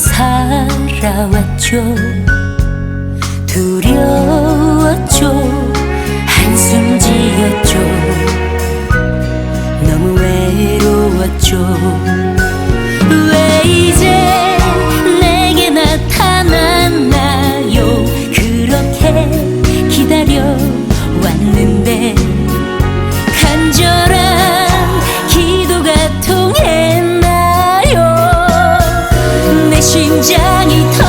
살아왔죠. 두려웠죠. 한숨 지었죠. 너무 외로웠죠. 你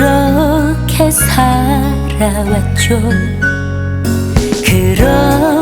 그렇게 살아왔죠. 그렇